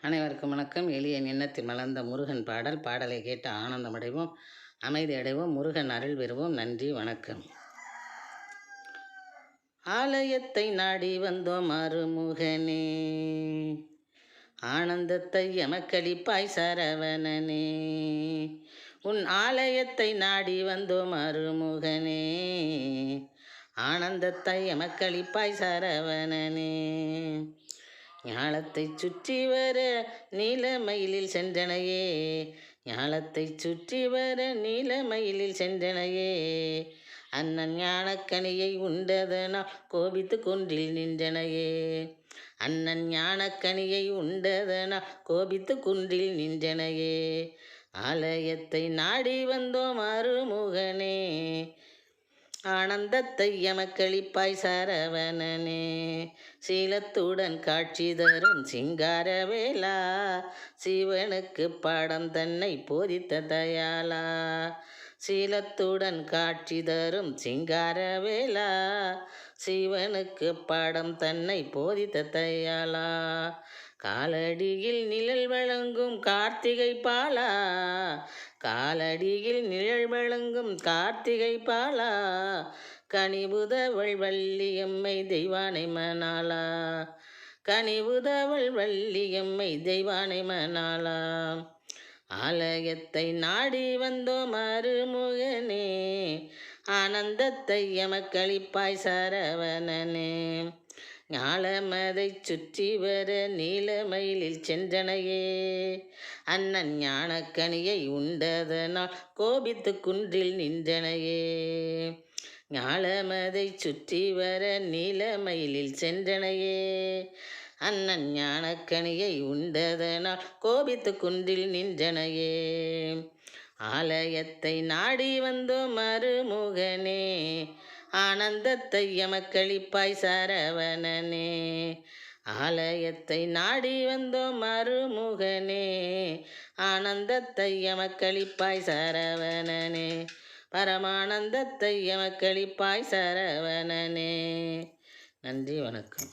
அனைவருக்கும் வணக்கம். எளிய எண்ணத்தில் மலர்ந்த முருகன் பாடல். பாடலை கேட்டு ஆனந்தமடைவோம். அமைதி அடைவோம். முருகன் அருள் பெறுவோம். நன்றி வணக்கம். ஆலயத்தை நாடி வந்தோம் அருமுகனே ஆனந்தத்தை எமக்களிப்பாய் சரவணனே. உன் ஆலயத்தை நாடி வந்தோம் அருமுகனே ஆனந்தத்தை எமக்களிப்பாய் சரவணனே. ஞாலத்தை சுற்றி வர நீலமயிலில் சென்றனையே. ஞாலத்தை சுற்றி வர நீலமயிலில் சென்றனையே. அண்ணன் ஞானக்கனியை உண்டதனால் கோபித்து கொன்றில் நின்றனையே. அண்ணன் ஞானக்கனியை உண்டதனால் கோபித்து குன்றில் நின்றனையே. ஆலயத்தை நாடி வந்தோம் அருமுகனே. ஆனந்தத்தை எமக்களிப்பாய் சரவணனே. சீலத்துடன் காட்சி தரும் சிங்காரவேலா சிவனுக்கு பாடம் தன்னை போதித்த தயாலா சீலத்துடன் காட்சி தரும் சிங்காரவேலா சிவனுக்கு பாடம் தன்னை போதித்த தயாலா காலடியில் நிழல் வழங்கும் கார்த்திகை பாலா காலடியில் நிழல் வழங்கும் கார்த்திகை பாலா கனிபுதவள் வள்ளியம்மை தெய்வானை மணாலா கனிபுதவள் வள்ளியம்மை தெய்வானை மணாலா ஆலயத்தை நாடி வந்தோம் அருமுகனே ஆனந்தத்தை எமக்களிப்பாய் சரவணனே. ஞாலமதை சுற்றி வர நீலமயிலில் சென்றனையே. அண்ணன் ஞானக்கனியை உண்டதனால் கோபித்து குன்றில் நின்றனையே. ஞாலமதை சுற்றி வர நீலமயிலில் சென்றனையே. அண்ணன் ஞானக்கனியை உண்டதனால் கோபித்து குன்றில் நின்றனையே. ஆலயத்தை நாடி வந்தோம் மறுமுகனே ஆனந்தத்தை எமக்களிப்பாய் சரவணனே. ஆலயத்தை நாடி வந்தோம் மறுமுகனே. ஆனந்தத்தை எமக்களிப்பாய் சரவணனே. பரமானந்தத்தை எமக்களிப்பாய் சரவணனே. நன்றி வணக்கம்.